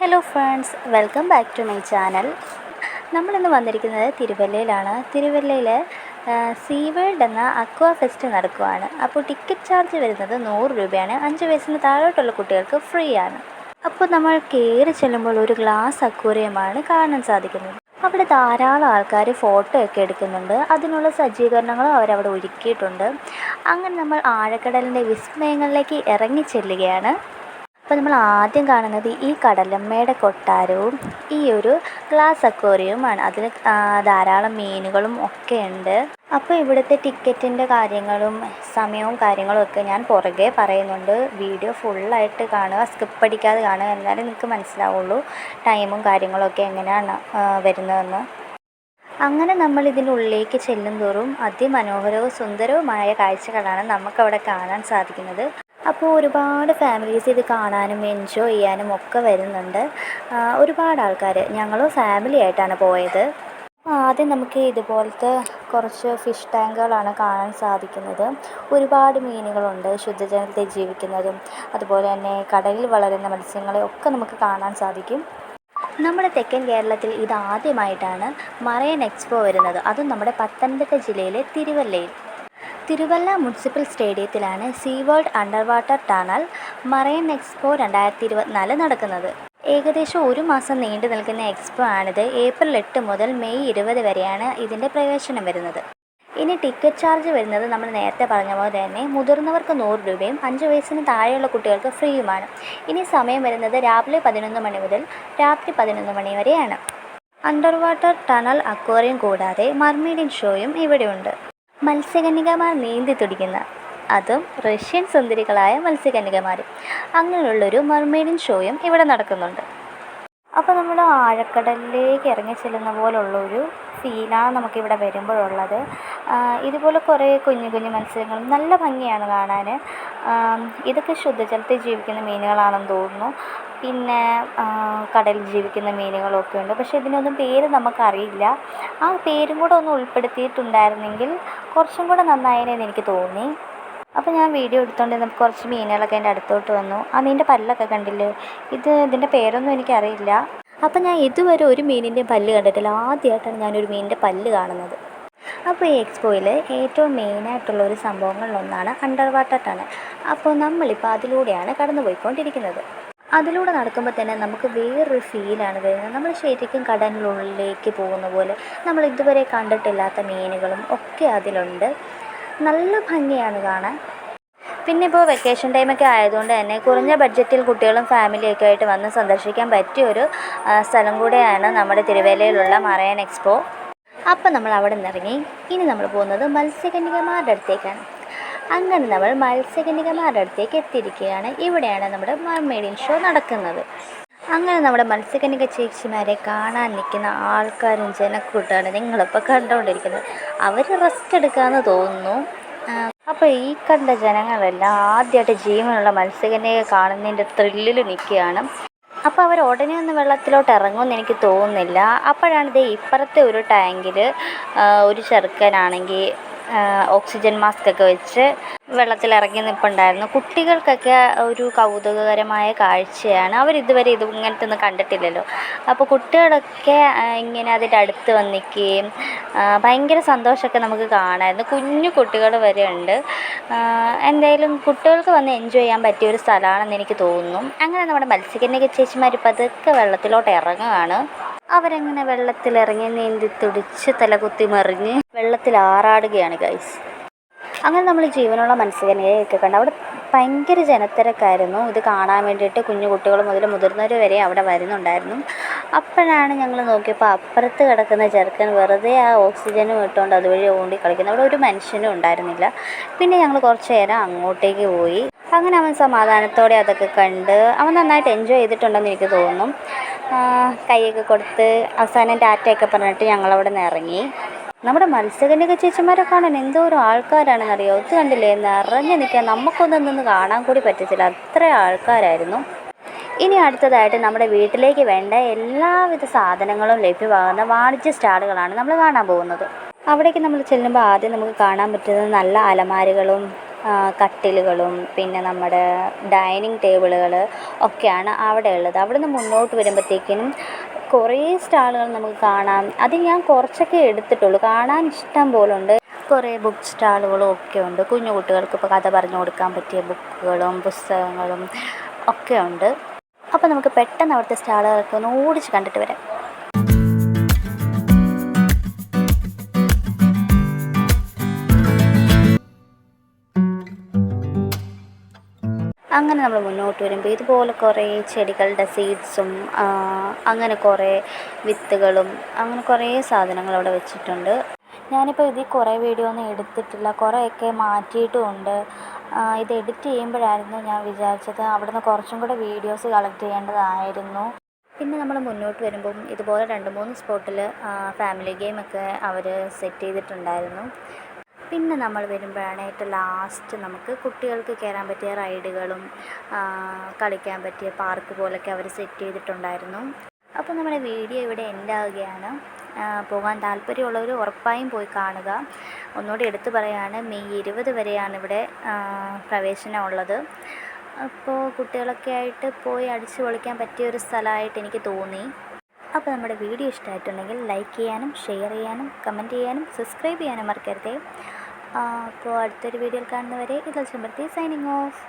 Hello friends welcome back to my channel നമ്മളിന്ന് വന്നിരിക്കുന്നത് തിരുവല്ലയിലാണ്. തിരുവല്ലയിൽ സീ വേൾഡ് എന്ന അക്വാ ഫെസ്റ്റ് നടക്കുവാണ്. അപ്പോൾ ടിക്കറ്റ് ചാർജ് വരുന്നത് നൂറ് രൂപയാണ്. അഞ്ച് വയസ്സിന് താഴോട്ടുള്ള കുട്ടികൾക്ക് ഫ്രീ ആണ്. അപ്പോൾ നമ്മൾ കയറി ചെല്ലുമ്പോൾ ഒരു ഗ്ലാസ് അക്വേറിയമാണ് കാണാൻ സാധിക്കുന്നത്. അവിടെ ധാരാളം ആൾക്കാർ ഫോട്ടോ ഒക്കെ എടുക്കുന്നുണ്ട്. അതിനുള്ള സജ്ജീകരണങ്ങളും അവരവിടെ ഒരുക്കിയിട്ടുണ്ട്. അങ്ങനെ നമ്മൾ ആഴക്കടലിന്റെ വിസ്മയങ്ങളിലേക്ക് ഇറങ്ങി ചെല്ലുകയാണ്. അപ്പോൾ നമ്മൾ ആദ്യം കാണുന്നത് ഈ കടലമ്മയുടെ കൊട്ടാരവും ഈ ഒരു ഗ്ലാസ് അക്വേറിയവുമാണ് അതിൽ ധാരാളം മീനുകളും ഒക്കെ ഉണ്ട്. അപ്പോൾ ഇവിടുത്തെ ടിക്കറ്റിന്റെ കാര്യങ്ങളും സമയവും കാര്യങ്ങളും ഒക്കെ ഞാൻ പുറകെ പറയുന്നുണ്ട്. വീഡിയോ ഫുള്ളായിട്ട് കാണുക സ്കിപ്പ് അടിക്കാതെ കാണുക എന്നാലേ നിങ്ങൾക്ക് മനസ്സിലാവുള്ളൂ ടൈമും കാര്യങ്ങളൊക്കെ എങ്ങനെയാണ് വരുന്നതെന്ന്. അങ്ങനെ നമ്മൾ ഇതിനുള്ളിലേക്ക് ചെല്ലും തോറും അതിമനോഹരവും സുന്ദരവുമായ കാഴ്ചകളാണ് നമുക്കവിടെ കാണാൻ സാധിക്കുന്നത്. അപ്പോൾ ഒരുപാട് ഫാമിലീസ് ഇത് കാണാനും എൻജോയ് ചെയ്യാനും ഒക്കെ വരുന്നുണ്ട്. ഒരുപാട് ആൾക്കാർ ഞങ്ങൾ ഫാമിലി ആയിട്ടാണ് പോയത്. ആദ്യം നമുക്ക് ഇതുപോലത്തെ കുറച്ച് ഫിഷ് ടാങ്കുകളാണ് കാണാൻ സാധിക്കുന്നത്. ഒരുപാട് മീനുകളുണ്ട് ശുദ്ധജലത്തിൽ ജീവിക്കുന്നതും അതുപോലെ തന്നെ കടലിൽ വളരുന്ന മത്സ്യങ്ങളെ ഒക്കെ നമുക്ക് കാണാൻ സാധിക്കും. നമ്മുടെ തെക്കൻ കേരളത്തിൽ ഇതാദ്യമായിട്ടാണ് മറൈൻ എക്സ്പോ വരുന്നത്. അതും നമ്മുടെ പത്തനംതിട്ട ജില്ലയിലെ തിരുവല്ലയിൽ. തിരുവല്ല മുനിസിപ്പൽ സ്റ്റേഡിയത്തിലാണ് sea world under water tunnel marine expo രണ്ടായിരത്തി ഇരുപത്തിനാല് നടക്കുന്നത്. ഏകദേശം ഒരു മാസം നീണ്ടു നിൽക്കുന്ന എക്സ്പോ ആണിത്. ഏപ്രിൽ എട്ട് മുതൽ മെയ് ഇരുപത് വരെയാണ് ഇതിന്റെ പ്രവേശനം വരുന്നത്. ഇനി ടിക്കറ്റ് ചാർജ് വരുന്നത് നമ്മൾ നേരത്തെ പറഞ്ഞ പോലെ തന്നെ മുതിർന്നവർക്ക് നൂറ് രൂപയും അഞ്ച് വയസ്സിന് താഴെയുള്ള കുട്ടികൾക്ക് ഫ്രീയുമാണ്. ഇനി സമയം വരുന്നത് രാവിലെ പതിനൊന്ന് മണി മുതൽ രാത്രി പതിനൊന്ന് മണി വരെയാണ്. അണ്ടർ വാട്ടർ ടണൽ അക്വേറിയം കൂടാതെ മർമീഡിൻ ഷോയും ഇവിടെയുണ്ട്. മത്സ്യകന്യകമാർ നീന്തി തുടിക്കുന്ന. അതും റഷ്യൻ സുന്ദരികളായ മത്സ്യകന്യകമാരും. അങ്ങനെയുള്ളൊരു മർമെയ്ഡിൻ ഷോയും ഇവിടെ നടക്കുന്നുണ്ട്. അപ്പോൾ നമ്മൾ ആഴക്കടലിലേക്ക് ഇറങ്ങി ചെല്ലുന്ന പോലുള്ളൊരു ഫീലാണ് നമുക്കിവിടെ വരുമ്പോഴുള്ളത്. ഇതുപോലെ കുറേ കുഞ്ഞു കുഞ്ഞു മത്സ്യങ്ങളും നല്ല ഭംഗിയാണ് കാണാൻ ഇതൊക്കെ ശുദ്ധജലത്തിൽ ജീവിക്കുന്ന മീനുകളാണെന്ന് തോന്നുന്നു. പിന്നെ കടലിൽ ജീവിക്കുന്ന മീനുകളൊക്കെ ഉണ്ട്. പക്ഷേ ഇതിനൊന്നും പേര് നമുക്കറിയില്ല. ആ പേരും കൂടെ ഒന്ന് ഉൾപ്പെടുത്തിയിട്ടുണ്ടായിരുന്നെങ്കിൽ കുറച്ചും കൂടെ നന്നായേനെന്ന് എനിക്ക് തോന്നി. അപ്പോൾ ഞാൻ വീഡിയോ എടുത്തുകൊണ്ട് കുറച്ച് മീനുകളൊക്കെ എന്റെ അടുത്തോട്ട് വന്നു. ആ മീനിന്റെ പല്ലൊക്കെ കണ്ടില്ലേ? ഇത് ഇതിന്റെ പേരൊന്നും എനിക്കറിയില്ല. അപ്പോൾ ഞാൻ ഇതുവരെ ഒരു മീനിന്റെ പല്ല് കണ്ടിട്ടില്ല. ആദ്യമായിട്ടാണ് ഞാനൊരു മീനിന്റെ പല്ല് കാണുന്നത്. അപ്പോൾ ഈ എക്സ്പോയിൽ ഏറ്റവും മെയിനായിട്ടുള്ള ഒരു സംഭവങ്ങളിലൊന്നാണ് അണ്ടർ വാട്ടർ ടണൽ അപ്പോൾ നമ്മളിപ്പോൾ അതിലൂടെയാണ് കടന്നു പോയിക്കൊണ്ടിരിക്കുന്നത് അതിലൂടെ നടക്കുമ്പോൾ തന്നെ നമുക്ക് വേറൊരു ഫീലാണ് വരുന്നത്. നമ്മൾ ശരിക്കും കടലിനുള്ളിലേക്ക് പോകുന്ന പോലെ നമ്മൾ ഇതുവരെ കണ്ടിട്ടില്ലാത്ത മീനുകളും ഒക്കെ അതിലുണ്ട്. നല്ല ഭംഗിയാണ് കാണാൻ. പിന്നെ ഇപ്പോൾ വെക്കേഷൻ ടൈമൊക്കെ ആയതുകൊണ്ട് തന്നെ കുറഞ്ഞ ബഡ്ജറ്റിൽ കുട്ടികളും ഫാമിലിയൊക്കെ ആയിട്ട് വന്ന് സന്ദർശിക്കാൻ പറ്റിയ ഒരു സ്ഥലം കൂടെയാണ് നമ്മുടെ തിരുവേലയിലുള്ള മറയൻ എക്സ്പോ അപ്പം നമ്മൾ അവിടെ നിന്ന് ഇറങ്ങി ഇനി നമ്മൾ പോകുന്നത് മത്സ്യകന്യകമാരുടെ അടുത്തേക്കാണ്. അങ്ങനെ നമ്മൾ മത്സ്യകന്യകമാരുടെ അടുത്തേക്ക് എത്തിയിരിക്കുകയാണ്. ഇവിടെയാണ് നമ്മുടെ മർമേഡിൻ ഷോ നടക്കുന്നത്. അങ്ങനെ നമ്മുടെ മത്സ്യകന്യക ചേച്ചിമാരെ കാണാൻ നിൽക്കുന്ന ആൾക്കാരും ജനക്കൂട്ടാണ് നിങ്ങളിപ്പോൾ കണ്ടുകൊണ്ടിരിക്കുന്നത്. അവർ റെസ്റ്റ് എടുക്കാമെന്ന് തോന്നുന്നു. അപ്പോൾ ഈ കണ്ട ജനങ്ങളെല്ലാം ആദ്യമായിട്ട് ജീവനുള്ള മത്സ്യകന്യക കാണുന്നതിന്റെ ത്രില്ലിൽ നിൽക്കുകയാണ്. അപ്പോൾ അവർ ഉടനെ ഒന്ന് വെള്ളത്തിലോട്ട് ഇറങ്ങുമെന്ന് എനിക്ക് തോന്നുന്നില്ല. അപ്പോഴാണ് ഇത് ഇപ്പുറത്തെ ഒരു ടാങ്കിൽ ഒരു ചെറുക്കനാണെങ്കിൽ ഓക്സിജൻ മാസ്ക് ഒക്കെ വെച്ച് വെള്ളത്തിൽ ഇറങ്ങി നിൽപ്പുണ്ടായിരുന്നു കുട്ടികൾക്കൊക്കെ ഒരു കൗതുകകരമായ കാഴ്ചയാണ്. അവരിതുവരെ ഇത് ഇങ്ങനത്തെ ഒന്നും കണ്ടിട്ടില്ലല്ലോ. അപ്പോൾ കുട്ടികളൊക്കെ ഇങ്ങനെ അതിന്റെ അടുത്ത് വന്നിക്കുകയും ഭയങ്കര സന്തോഷമൊക്കെ നമുക്ക് കാണാമായിരുന്നു. കുഞ്ഞു കുട്ടികൾ വരെ ഉണ്ട്. എന്തായാലും കുട്ടികൾക്ക് വന്ന് എൻജോയ് ചെയ്യാൻ പറ്റിയ ഒരു സ്ഥലമാണെന്ന് എനിക്ക് തോന്നുന്നു. അങ്ങനെ നമ്മുടെ മത്സ്യകന്യക ചേച്ചിമാർ പതുക്കെ വെള്ളത്തിലോട്ട് ഇറങ്ങുകയാണ്. അവരങ്ങനെ വെള്ളത്തിലിറങ്ങി നീന്തി തുടിച്ച് തലകുത്തി മറിഞ്ഞ് വെള്ളത്തിൽ ആറാടുകയാണ് ഗൈസ് അങ്ങനെ നമ്മൾ ജീവനുള്ള മത്സ്യകന്യകയൊക്കെ കണ്ട്. അവിടെ ഭയങ്കര ജനത്തിരക്കായിരുന്നു. ഇത് കാണാൻ വേണ്ടിയിട്ട് കുഞ്ഞു കുട്ടികൾ മുതൽ മുതിർന്നവർ വരെ അവിടെ വരുന്നുണ്ടായിരുന്നു. അപ്പോഴാണ് ഞങ്ങൾ നോക്കിയപ്പോൾ അപ്പുറത്ത് കിടക്കുന്ന ചെറുക്കൻ വെറുതെ ആ ഓക്സിജനും ഇട്ടുകൊണ്ട് അതുവഴി ഓണ്ടി കളിക്കുന്നു. അവിടെ ഒരു മനുഷ്യനും ഉണ്ടായിരുന്നില്ല. പിന്നെ ഞങ്ങൾ കുറച്ച് നേരം അങ്ങോട്ടേക്ക് പോയി. അങ്ങനെ അവൻ സമാധാനത്തോടെ അതൊക്കെ കണ്ട് അവൻ നന്നായിട്ട് എൻജോയ് ചെയ്തിട്ടുണ്ടെന്ന് എനിക്ക് തോന്നുന്നു. കൈയൊക്കെ കൊടുത്ത് അവസാനം ടാറ്റയൊക്കെ പറഞ്ഞിട്ട് ഞങ്ങളവിടെ നിന്ന് ഇറങ്ങി. നമ്മുടെ മത്സ്യകന്യക ചേച്ചിമാരെ കാണാൻ എന്തോ എന്തോരം ആൾക്കാരാണെന്നറിയോ? ഇത് കണ്ടില്ലേ? നിറഞ്ഞു നിൽക്കാൻ നമുക്കൊന്നും നിന്ന് കാണാൻ കൂടി പറ്റത്തില്ല. അത്ര ആൾക്കാരായിരുന്നു. ഇനി അടുത്തതായിട്ട് നമ്മുടെ വീട്ടിലേക്ക് വേണ്ട എല്ലാവിധ സാധനങ്ങളും ലഭ്യമാകുന്ന വാണിജ്യ സ്റ്റാളുകളാണ് നമ്മൾ കാണാൻ പോകുന്നത്. അവിടേക്ക് നമ്മൾ ചെല്ലുമ്പോൾ ആദ്യം നമുക്ക് കാണാൻ പറ്റുന്നത് നല്ല അലമാരികളും കട്ടിലുകളും പിന്നെ നമ്മുടെ ഡൈനിങ് ടേബിളുകൾ ഒക്കെയാണ് അവിടെ ഉള്ളത്. അവിടെ നിന്ന് മുന്നോട്ട് വരുമ്പോഴത്തേക്കിനും കുറേ സ്റ്റാളുകൾ നമുക്ക് കാണാം. അത് ഞാൻ കുറച്ചൊക്കെ എടുത്തിട്ടുള്ളൂ. കാണാൻ ഇഷ്ടം പോലെ ഉണ്ട്. കുറേ ബുക്ക് സ്റ്റാളുകളും ഒക്കെ ഉണ്ട്. കുഞ്ഞു കുട്ടികൾക്ക് ഇപ്പോൾ കഥ പറഞ്ഞു കൊടുക്കാൻ പറ്റിയ ബുക്കുകളും പുസ്തകങ്ങളും ഒക്കെ ഉണ്ട്. അപ്പോൾ നമുക്ക് പെട്ടെന്ന് അവിടുത്തെ സ്റ്റാളുകളൊക്കെ ഒന്ന് ഓടിച്ച് കണ്ടിട്ട് വരാം. അങ്ങനെ നമ്മൾ മുന്നോട്ട് വരുമ്പോൾ ഇതുപോലെ കുറേ ചെടികളുടെ സീഡ്സും അങ്ങനെ കുറേ വിത്തുകളും അങ്ങനെ കുറേ സാധനങ്ങൾ അവിടെ വെച്ചിട്ടുണ്ട്. ഞാനിപ്പോൾ ഇതിൽ കുറേ വീഡിയോ ഒന്നും എടുത്തിട്ടില്ല. കുറേയൊക്കെ മാറ്റിയിട്ടുമുണ്ട്. ഇത് എഡിറ്റ് ചെയ്യുമ്പോഴായിരുന്നു ഞാൻ വിചാരിച്ചത്. അവിടുന്ന് കുറച്ചും കൂടെ വീഡിയോസ് കളക്ട് ചെയ്യേണ്ടതായിരുന്നു. പിന്നെ നമ്മൾ മുന്നോട്ട് വരുമ്പം ഇതുപോലെ രണ്ട് മൂന്ന് സ്പോട്ടിൽ ഫാമിലി ഗെയിമൊക്കെ അവർ സെറ്റ് ചെയ്തിട്ടുണ്ടായിരുന്നു. പിന്നെ നമ്മൾ വരുമ്പോഴാണ് ഏറ്റവും ലാസ്റ്റ് നമുക്ക് കുട്ടികൾക്ക് കയറാൻ പറ്റിയ റൈഡുകളും കളിക്കാൻ പറ്റിയ പാർക്ക് പോലൊക്കെ അവർ സെറ്റ് ചെയ്തിട്ടുണ്ടായിരുന്നു. അപ്പോൾ നമ്മുടെ വീഡിയോ ഇവിടെ എൻഡ് ആവുകയാണ്. പോകാൻ താല്പര്യമുള്ളവർ ഉറപ്പായും പോയി കാണുക. ഒന്നുകൂടി എടുത്തു പറയുകയാണ് മെയ് ഇരുപത് വരെയാണ് ഇവിടെ പ്രവേശനം ഉള്ളത്. അപ്പോൾ കുട്ടികളൊക്കെ ആയിട്ട് പോയി അടിച്ചു പൊളിക്കാൻ പറ്റിയ ഒരു സ്ഥലമായിട്ട് എനിക്ക് തോന്നി. അപ്പോൾ നമ്മുടെ വീഡിയോ ഇഷ്ടമായിട്ടുണ്ടെങ്കിൽ ലൈക്ക് ചെയ്യാനും ഷെയർ ചെയ്യാനും കമന്റ് ചെയ്യാനും സബ്സ്ക്രൈബ് ചെയ്യാനും മറക്കരുതേ. അപ്പോൾ അടുത്തൊരു വീഡിയോയിൽ കാണുന്നവരെ ഇതിൽ ചെമ്പർത്തി സൈനിങ് ഓഫ്.